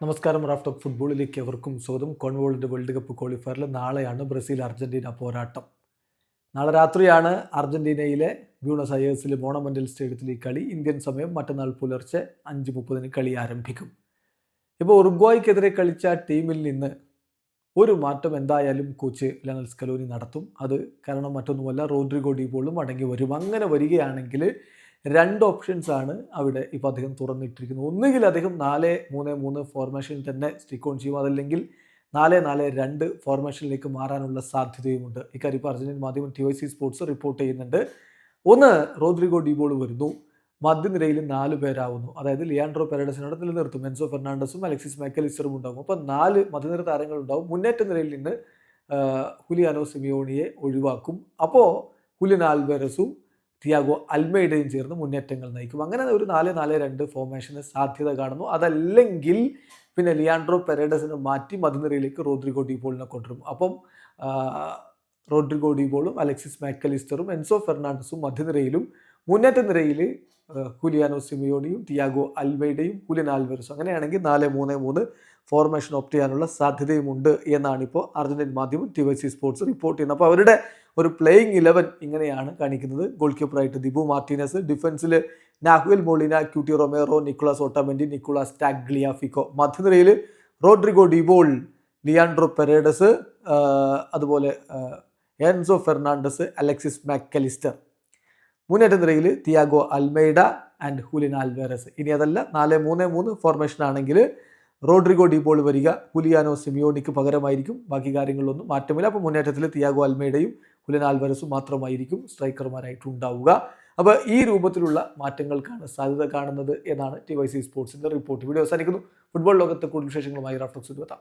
നമസ്കാരം raft of ഫുട്ബോളിലേക്ക് എവർക്കും സ്വാഗതം. കോൺവോളിന്റെ വേൾഡ് കപ്പ് ക്വാളിഫയറിൽ നാളെയാണ് ബ്രസീൽ അർജന്റീന പോരാട്ടം. നാളെ രാത്രിയാണ് അർജന്റീനയിലെ ബ്യൂണസ് അയേഴ്സിലെ മോണമെന്റൽ സ്റ്റേഡിയത്തിൽ ഈ കളി. ഇന്ത്യൻ സമയം മറ്റന്നാൾ പുലർച്ചെ അഞ്ച് മുപ്പതിന് കളി ആരംഭിക്കും. ഇപ്പോൾ ഉറുഗ്വായ്ക്കെതിരെ കളിച്ച ടീമിൽ നിന്ന് ഒരു മാറ്റം എന്തായാലും കോച്ച് ലനൽ സ്കലോനി നടത്തും. അത് കാരണം മറ്റൊന്നുമല്ല റോഡ്രിഗോ ഡിബോളും അടങ്ങി വരും. അങ്ങനെ വരികയാണെങ്കിൽ രണ്ട് ഓപ്ഷൻസ് ആണ് അവിടെ ഇപ്പോൾ അദ്ദേഹം തുറന്നിട്ടിരിക്കുന്നത്. ഒന്നുകിൽ അദ്ദേഹം നാല് മൂന്ന് മൂന്ന് ഫോർമേഷനിൽ തന്നെ സ്റ്റിക്ക് ഓൺ ചെയ്യും. അതല്ലെങ്കിൽ നാല് നാല് രണ്ട് ഫോർമേഷനിലേക്ക് മാറാനുള്ള സാധ്യതയുമുണ്ട്. ഇക്കാര്യം ഇപ്പോൾ അർജന്റീൻ മാധ്യമം T Y C sports report ചെയ്യുന്നുണ്ട്. ഒന്ന് റോദ്രിഗോ ഡിബോൾ വരുന്നു. മധ്യനിരയിൽ നാല് പേരാവുന്നു. അതായത് ലിയാൻഡ്രോ പെരഡസിനോട് നിലനിർത്തും. എൻസോ ഫെർണാണ്ടസും അലക്സിസ് മെക്കലിസ്റ്ററും ഉണ്ടാകും അപ്പോൾ നാല് മധ്യനിര താരങ്ങൾ ഉണ്ടാവും. മുന്നേറ്റ നിരയിൽ നിന്ന് ഹുലിയാനോ സിമിയോണിയെ ഒഴിവാക്കും. അപ്പോൾ ഹുലിനാൽ ആൽവെറസും തിയാഗോ അൽമേഡയും ചേർന്ന് മുന്നേറ്റങ്ങൾ നയിക്കും. അങ്ങനെ ഒരു നാല് നാല് രണ്ട് ഫോർമേഷന് സാധ്യത കാണുന്നു. അതല്ലെങ്കിൽ പിന്നെ ലിയാൻഡ്രോ പെരേഡസിനെ മാറ്റി മധ്യനിരയിലേക്ക് റോഡ്രിഗോ ഡിബോളിനെ കൊണ്ടുവരും. അപ്പം റോഡ്രിഗോ ഡിബോളും അലക്സിസ് മാക്കലിസ്റ്ററും എൻസോ ഫെർണാണ്ടസും മധ്യനിരയിലും മുന്നേറ്റ നിരയിൽ ഹുലിയാനോ സിമിയോണിയും തിയാഗോ അൽവൈഡയും ഹുലിൻ ആൽവെറസും. അങ്ങനെയാണെങ്കിൽ നാല് മൂന്ന് മൂന്ന് ഫോർമേഷൻ ഓപ്റ്റ് ചെയ്യാനുള്ള സാധ്യതയുമുണ്ട് എന്നാണ് ഇപ്പോൾ അർജന്റീൻ മാധ്യമം ടി സ്പോർട്സ് റിപ്പോർട്ട് ചെയ്യുന്നത്. അപ്പോൾ അവരുടെ ഒരു പ്ലേയിങ് ഇലവൻ ഇങ്ങനെയാണ് കാണിക്കുന്നത്. ഗോൾ കീപ്പറായിട്ട് Dibu Martinez. ഡിഫൻസിൽ Nahuel Molina Cuti Romero Nicolas Otamendi Nicolas Tagliafico. മധ്യനിരയിൽ Rodrigo De Paul Leandro Paredes അതുപോലെ Enzo Fernandez Alexis Mac Allister. മുന്നേറ്റ നിരയിൽ Thiago Almada and Julian Alvarez. ഇനി അതല്ല നാല് മൂന്ന് മൂന്ന് ഫോർമേഷൻ ആണെങ്കിൽ റോഡ്രിഗോ ഡിബോൾ വരിക ഹുലിയാനോ സിമിയോണിക്ക് പകരമായിരിക്കും. ബാക്കി കാര്യങ്ങളിലൊന്നും മാറ്റമില്ല. അപ്പോൾ മുന്നേറ്റത്തിൽ തിയാഗോ അൽമൈഡയും ഹുലിൻ ആൽവരസും മാത്രമായിരിക്കും സ്ട്രൈക്കർമാരായിട്ട് ഉണ്ടാവുക അപ്പോൾ ഈ രൂപത്തിലുള്ള മാറ്റങ്ങൾക്കാണ് സാധ്യത കാണുന്നത് എന്നാണ് ടി വൈ സി സ്പോർട്സിന്റെ റിപ്പോർട്ട്. വീഡിയോ അവസാനിക്കുന്നു. ഫുട്ബോൾ ലോകത്തെ കൂടുതൽ വിശേഷങ്ങളുമായി റഫ്ലക്സ് എത്താം